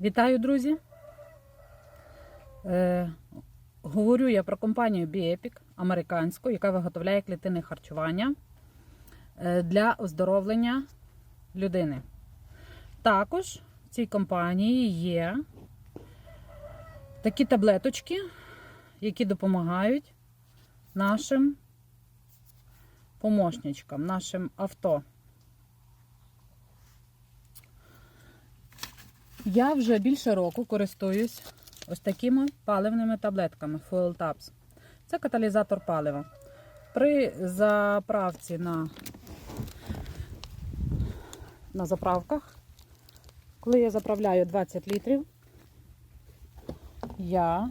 Вітаю, друзі! Е, говорю я про компанію Biepic американську, яка виготовляє клітинне харчування е, для оздоровлення людини. Також в цій компанії є такі таблеточки, які допомагають нашим помощничкам, нашим авто. Я вже більше року користуюсь ось такими паливними таблетками Fuel Tabs. Це каталізатор палива. При заправці на, на заправках, коли я заправляю 20 літрів, я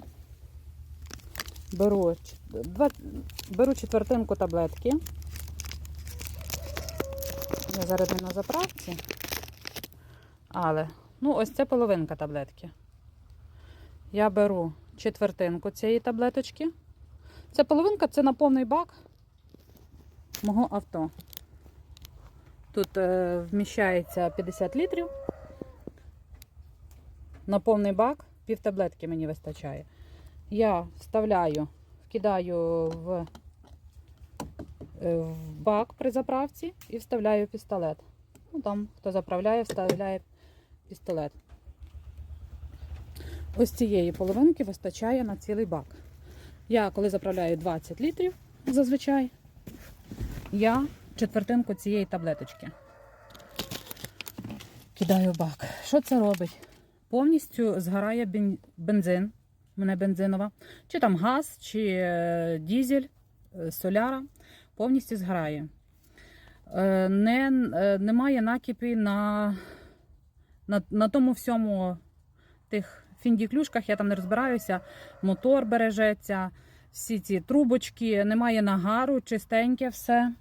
беру, беру четвертинку таблетки. Я зараз не на заправці, але Ну, ось це половинка таблетки. Я беру четвертинку цієї таблеточки. Це половинка це на повний бак мого авто. Тут е, вміщається 50 літрів. На повний бак пів таблетки мені вистачає. Я вставляю, вкидаю в, е, в бак при заправці і вставляю пістолет. Ну, там, хто заправляє, вставляє пістолет. Ось цієї половинки вистачає на цілий бак. Я, коли заправляю 20 літрів, зазвичай, я четвертинку цієї таблеточки кидаю в бак. Що це робить? Повністю згорає бензин, мене бензинова, чи там газ, чи е, дізель, е, соляра, повністю згорає. Е, Не, немає накипі на на, на тому всьому тих фіндіклюшках, я там не розбираюся, мотор бережеться, всі ці трубочки, немає нагару, чистеньке все.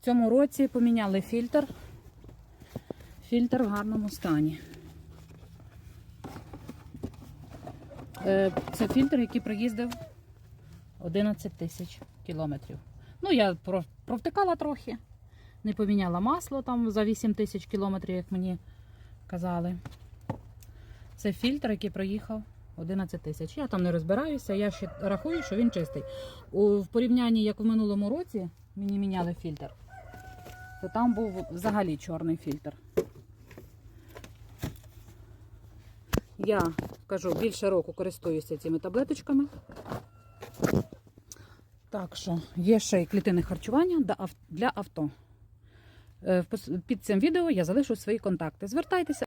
В цьому році поміняли фільтр. Фільтр в гарному стані. Е, Це фільтр, який проїздив 11 тисяч кілометрів. Ну, я провтикала трохи, не поміняла масло там за 8 тисяч кілометрів, як мені казали. Це фільтр, який проїхав 11 тисяч. Я там не розбираюся, я ще рахую, що він чистий. У, в порівнянні, як в минулому році мені міняли фільтр, то там був взагалі чорний фільтр. Я кажу, більше року користуюся цими таблеточками. Так що є ще й клітинне харчування для авто. Е, Під цим відео я залишу свої контакти. Звертайтеся.